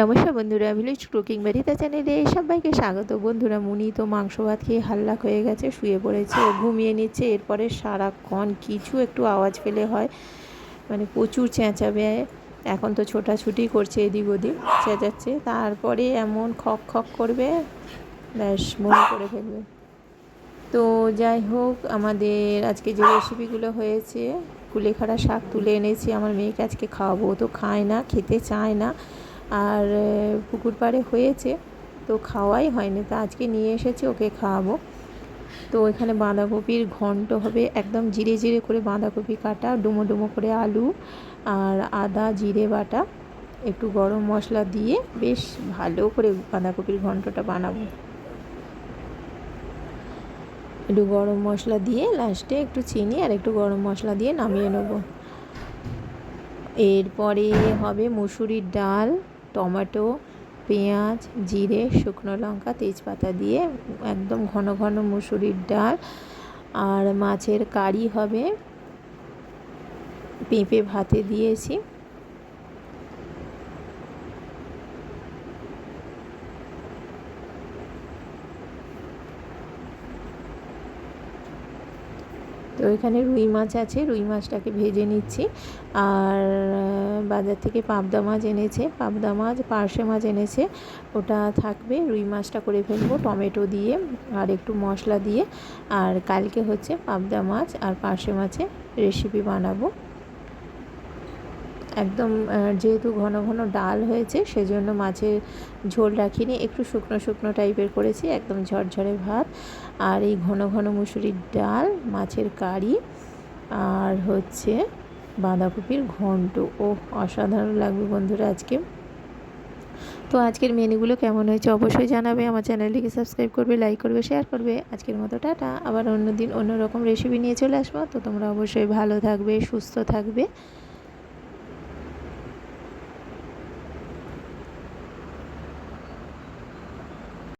নমস্কার বন্ধুরা village cooking বাড়িতে চ্যানেলে সবাইকে স্বাগত। বন্ধুরা, মুনি তো মাংস ভাত খেয়ে হাল্লাক হয়ে গেছে, শুয়ে পড়েছে ঘুমিয়ে নিচ্ছে, এরপরে সারাক্ষণ কিছু একটু আওয়াজ পেলে হয় মানে প্রচুর চেঁচাবে। এখন তো ছোটাছুটি করছে এদিক ওদিক, চেঁচাচ্ছে, তারপরে এমন খক খক করবে, ব্যাস মনে করে ফেলবে। তো যাই হোক, আমাদের আজকে যে রেসিপিগুলো হয়েছে, কুলেখাড়া শাক তুলে এনেছি, আমার মেয়েকে আজকে খাওয়াবো তো খায় না, খেতে চায় না। আর পুকুর পাড়ে হয়েছে, তো খাওয়াই হয়নি। তো আজকে নিয়ে এসেছি, ওকে খাওয়াবো। তো এখানে বাঁধাকপির ঘন্ট হবে, একদম জিরে জিরে করে বাঁধাকপি কাটা, ডুমো ডুমো করে আলু আর আদা, জিরে বাটা, একটু গরম মশলা দিয়ে বেশ ভালো করে বাঁধাকপির ঘন্টটা বানাবো। একটু গরম মশলা দিয়ে লাস্টে একটু চিনি আর একটু গরম মশলা দিয়ে নামিয়ে নেব। এরপরে হবে মুসুরির ডাল টমেটো, পেঁয়াজ, জিরে, শুকনো লঙ্কা, তেজপাতা দিয়ে একদম ঘন ঘন মুসুরির ডাল। আর মাছের কারি হবে পেঁপে ভাতে দিয়েছি। তো এখানে রুই মাছ আছে, রুই মাছটাকে ভেজে নিচ্ছি। আর বাজার থেকে পাবদা মাছ এনেছে, পাবদা মাছ, পার্শে মাছ এনেছে। ওটা থাকবে, রুই মাছটা করে ফেলব, টমেটো দিয়ে আর একটু মশলা দিয়ে। আর কালকে হচ্ছে পাবদা মাছ আর পার্শে মাছের রেসিপি বানাবো। একদম যেহেতু ঘন ঘন ডাল হয়েছে, সেজন্য মাছের ঝোল রাখিনি। একটু শুকনো শুকনো টাইপের করেছি, একদম ঝরঝরে ভাত। আর এই ঘন ঘন মুসুরির ডাল, মাছের কারি, আর হচ্ছে বাঁধাকপির ঘন্ট। ও অসাধারণ লাগবে বন্ধুরা আজকে। তো আজকের মেনুগুলো কেমন হয়েছে অবশ্যই জানাবে। আমার চ্যানেলটিকে সাবস্ক্রাইব করবে, লাইক করবে, শেয়ার করবে। আজকের মতো টাটা। আবার অন্য দিন অন্য রকম রেসিপি নিয়ে চলে আসব। তো তোমরা অবশ্যই ভালো থাকবে, সুস্থ থাকবে।